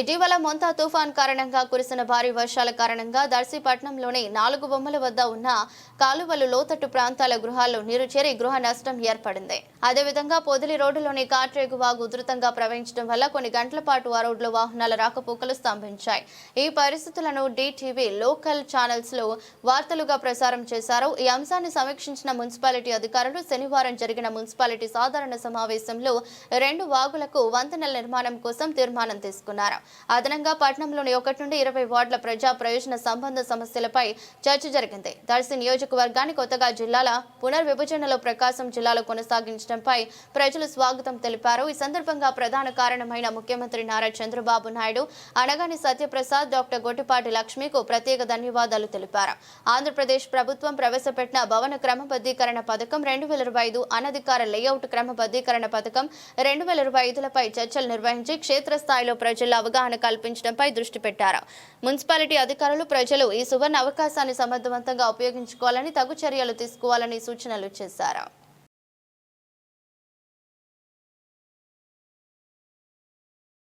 ఇటీవల మొంతా తుఫాన్ కారణంగా కురిసిన భారీ వర్షాల కారణంగా దర్శీపట్నంలోని నాలుగు బొమ్మల వద్ద ఉన్న కాలువలు లోతట్టు ప్రాంతాల గృహాల్లో నీరు చేరి గృహ నష్టం ఏర్పడింది. అదేవిధంగా పొదిలి రోడ్డులోని కాట్రేగు వాగు ఉధృతంగా ప్రవహించడం వల్ల కొన్ని గంటల పాటు ఆ రోడ్లో వాహనాల రాకపోకలు స్తంభించాయి. ఈ పరిస్థితులను డిటీవీ లోకల్ ఛానల్స్లో వార్తలుగా ప్రసారం చేశారు. ఈ అంశాన్ని సమీక్షించిన మున్సిపాలిటీ అధికారులు శనివారం జరిగిన మున్సిపాలిటీ సాధారణ సమావేశంలో రెండు వాగులకు వంతెనల నిర్మాణం కోసం తీర్మానం తీసుకున్నారు. అదనంగా పట్టణంలోని ఒకటి నుండి ఇరవై వార్డుల ప్రజా ప్రయోజన సంబంధ సమస్యలపై చర్చ జరిగింది. దర్శి నియోజకవర్గాన్ని కొత్తగా జిల్లాల పునర్విభజనలో ప్రకాశం జిల్లాలో కొనసాగించడంపై ప్రజలు స్వాగతం తెలిపారు. ఈ సందర్భంగా ప్రధాన కారణమైన ముఖ్యమంత్రి నారా చంద్రబాబు నాయుడు అనగాని సత్యప్రసాద్ డాక్టర్ గొట్టిపాటి లక్ష్మికు ప్రత్యేక ధన్యవాదాలు తెలిపారు. ఆంధ్రప్రదేశ్ ప్రభుత్వం ప్రవేశపెట్టిన భవన క్రమబద్ధీకరణ పథకం రెండు వేల ఇరవై ఐదు అనధికార లేఅవుట్ క్రమబద్ధీకరణ పథకం రెండు వేల ఇరవై ఐదులపై చర్చలు నిర్వహించి క్షేత్రస్థాయిలో ప్రజల్లో అవగాహన కల్పించడంపై దృష్టి పెట్టారు. మున్సిపాలిటీ అధికారులు ప్రజలు ఈ సువర్ణ అవకాశాన్ని సమర్థవంతంగా ఉపయోగించుకోవాలని తగు చర్యలు తీసుకోవాలని సూచనలు చేశారు.